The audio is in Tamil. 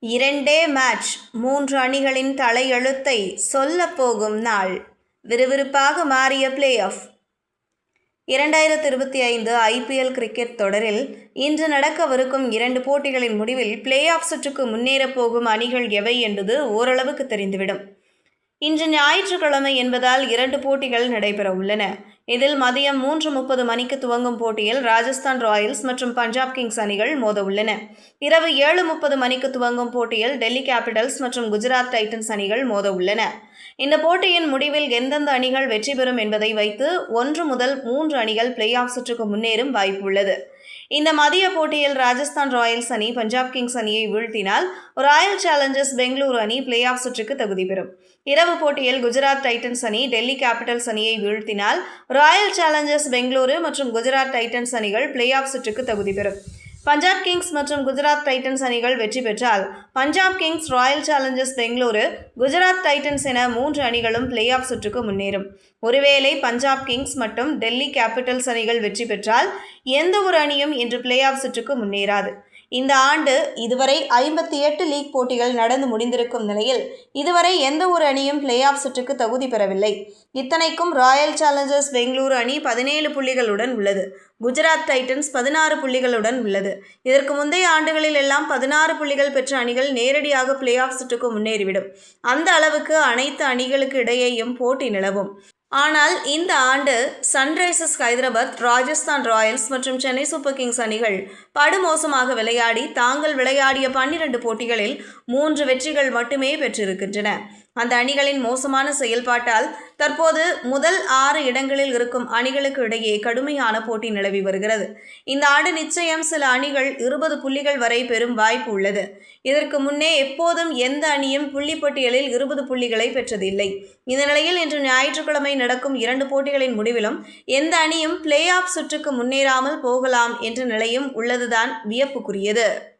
இரண்டே மேட்ச் மூன்று அணிகளின் தலையெழுத்தை சொல்லப்போகும் நாள். விறுவிறுப்பாக மாறிய பிளே ஆஃப் இரண்டாயிரத்தி இருபத்தி ஐந்து ஐபிஎல் கிரிக்கெட் தொடரில் இன்று நடக்கவிருக்கும் இரண்டு போட்டிகளின் முடிவில் பிளே ஆஃப் சுற்றுக்கு முன்னேறப் போகும் அணிகள் எவை என்பது ஓரளவுக்கு தெரிந்துவிடும். இன்று ஞாயிற்றுக்கிழமை என்பதால் இரண்டு போட்டிகள் நடைபெற உள்ளன இதில் மதியம் மூன்று முப்பது மணிக்கு துவங்கும் போட்டியில் ராஜஸ்தான் ராயல்ஸ் மற்றும் பஞ்சாப் கிங்ஸ் அணிகள் மோத உள்ளன இரவு ஏழு முப்பது மணிக்கு துவங்கும் போட்டியில் டெல்லி கேபிட்டல்ஸ் மற்றும் குஜராத் டைட்டன்ஸ் அணிகள் மோத உள்ளன இந்த போட்டியின் முடிவில் எந்தெந்த அணிகள் வெற்றி பெறும் என்பதை வைத்து ஒன்று முதல் மூன்று அணிகள் பிளே ஆஃப் சுற்றுக்கு முன்னேறும் வாய்ப்பு உள்ளது. இந்த மதிய போட்டியில் ராஜஸ்தான் ராயல்ஸ் அணி பஞ்சாப் கிங்ஸ் அணியை வீழ்த்தினால் ராயல் சேலஞ்சர்ஸ் பெங்களூரு அணி பிளே ஆஃப் சுற்றுக்கு தகுதி பெறும். இரவு போட்டியில் குஜராத் டைட்டன்ஸ் அணி டெல்லி கேபிட்டல்ஸ் அணியை வீழ்த்தினால் ராயல் சேலஞ்சர்ஸ் பெங்களூரு மற்றும் குஜராத் டைட்டன்ஸ் அணிகள் பிளே ஆஃப் சுற்றுக்கு தகுதி பெறும். பஞ்சாப் கிங்ஸ் மற்றும் குஜராத் டைட்டன்ஸ் அணிகள் வெற்றி பெற்றால் Punjab Kings Royal Challengers Bengaluru Gujarat Titans என மூன்று அணிகளும் பிளே ஆஃப் சுற்றுக்கு முன்னேறும். ஒருவேளை பஞ்சாப் கிங்ஸ் மற்றும் டெல்லி கேபிட்டல்ஸ் அணிகள் வெற்றி பெற்றால் எந்த ஒரு அணியும் இன்று பிளே ஆஃப் சுற்றுக்கு முன்னேறாது. இந்த ஆண்டு இதுவரை ஐம்பத்தி எட்டு லீக் போட்டிகள் நடந்து முடிந்திருக்கும் நிலையில் இதுவரை எந்த ஒரு அணியும் பிளே ஆஃப் சுற்றுக்கு தகுதி பெறவில்லை. இத்தனைக்கும் ராயல் சேலஞ்சர்ஸ் பெங்களூரு அணி பதினேழு புள்ளிகளுடன் உள்ளது. குஜராத் டைட்டன்ஸ் பதினாறு புள்ளிகளுடன் உள்ளது. இதற்கு முந்தைய ஆண்டுகளில் எல்லாம் பதினாறு புள்ளிகள் பெற்ற அணிகள் நேரடியாக பிளே ஆஃப் சுற்றுக்கு முன்னேறிவிடும். அந்த அளவுக்கு அனைத்து அணிகளுக்கு இடையேயும் போட்டி நிலவும். ஆனால் இந்த ஆண்டு சன்ரைசர்ஸ் ஹைதராபாத் ராஜஸ்தான் ராயல்ஸ் மற்றும் சென்னை சூப்பர் கிங்ஸ் அணிகள் படுமோசமாக விளையாடி தாங்கள் விளையாடிய பன்னிரண்டு போட்டிகளில் மூன்று வெற்றிகள் மட்டுமே பெற்றிருக்கின்றன. அந்த அணிகளின் மோசமான செயல்பாட்டால் தற்போது முதல் ஆறு இடங்களில் இருக்கும் அணிகளுக்கு இடையே கடுமையான போட்டி நிலவி வருகிறது. இந்த ஆண்டு நிச்சயம் சில அணிகள் இருபது புள்ளிகள் வரை பெறும் வாய்ப்பு உள்ளது. இதற்கு முன்னே எப்போதும் எந்த அணியும் புள்ளிப்பட்டியலில் இருபது புள்ளிகளை பெற்றதில்லை. இந்த நிலையில் இன்று ஞாயிற்றுக்கிழமை நடக்கும் இரண்டு போட்டிகளின் முடிவிலும் எந்த அணியும் பிளே ஆஃப் சுற்றுக்கு முன்னேறாமல் போகலாம் என்ற நிலையும் உள்ளதுதான் வியப்புக்குரியது.